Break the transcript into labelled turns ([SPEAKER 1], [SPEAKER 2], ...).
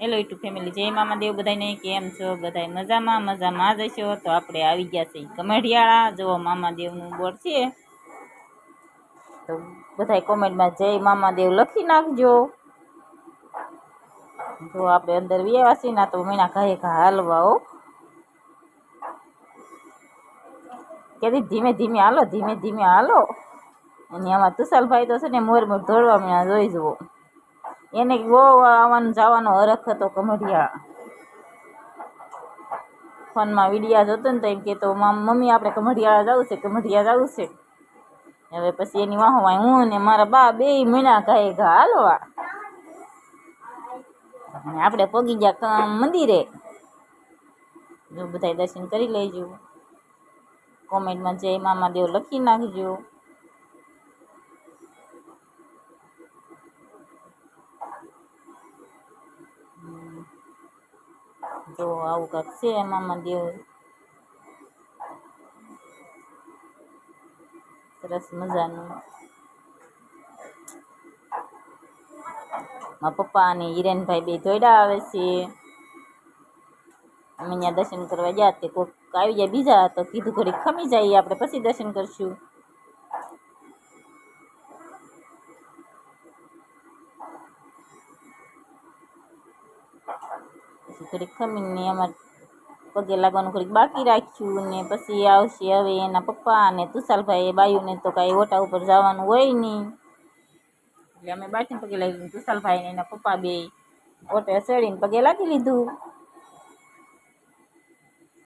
[SPEAKER 1] Hello YouTube family જય મામા દેવ બધાને, કેમ છો? બધાય મજામાં? મજામાં જ હશો? તો આપણે આવી ગયા છે કમેઢિયાળા જો મામા દેવનું બોર્ડ છે. તો બધાય કોમેન્ટમાં જય મામા દેવ લખી નાખજો. જો આપણે અંદર વ્યવાસી ના તો મહિના ઘાએ ઘા હાલવા, હો. કેદી ધીમે ધીમે હાલો, ધીમે ધીમે હાલો. અને આમાં તુષાલભાઈ તો છે ને મોર મોર ધોળવા મેં જોઈ જવો એને બહુ આવવાનું જવાનો હરખ હતો કમઢિયા. ફોનમાં વિડીયા જોતો ને તો એમ કહેતો મમ્મી, આપણે કમઢિયાળા જવું છે, કમઢિયા જવું છે. હવે પછી એની વાહો વાય, હું ને મારા બા બે મહિના ગાય ઘા હાલવા. આપણે પગી ગયા મંદિરે. જો બધા દર્શન કરી લેજો. કોમેન્ટમાં જય મામા દેવ લખી નાખજો. જો આવું કાંક છે એમાં મંદિર સરસ મજાનું. મારા પપ્પા અને હિરેનભાઈ બે ધોઈડા આવે છે. અમે અહીંયા દર્શન કરવા ગયા તે કોઈક આવી જાય બીજા તો કીધું ઘડી ખમી જાય આપણે પછી દર્શન કરશું. પછી ઘડીક ખમીને અમારે પગે લાગવાનું ઘડીક બાકી રાખ્યું ને પછી આવશે હવે એના પપ્પા અને તુષાલભાઈ બાયુને તો કાંઈ ઓટા ઉપર જવાનું હોય નહીં. એટલે અમે બાટીને પગે લાગી તુષાલભાઈ ને એના પપ્પા બે ઓટે ચડીને પગે લાગી લીધું.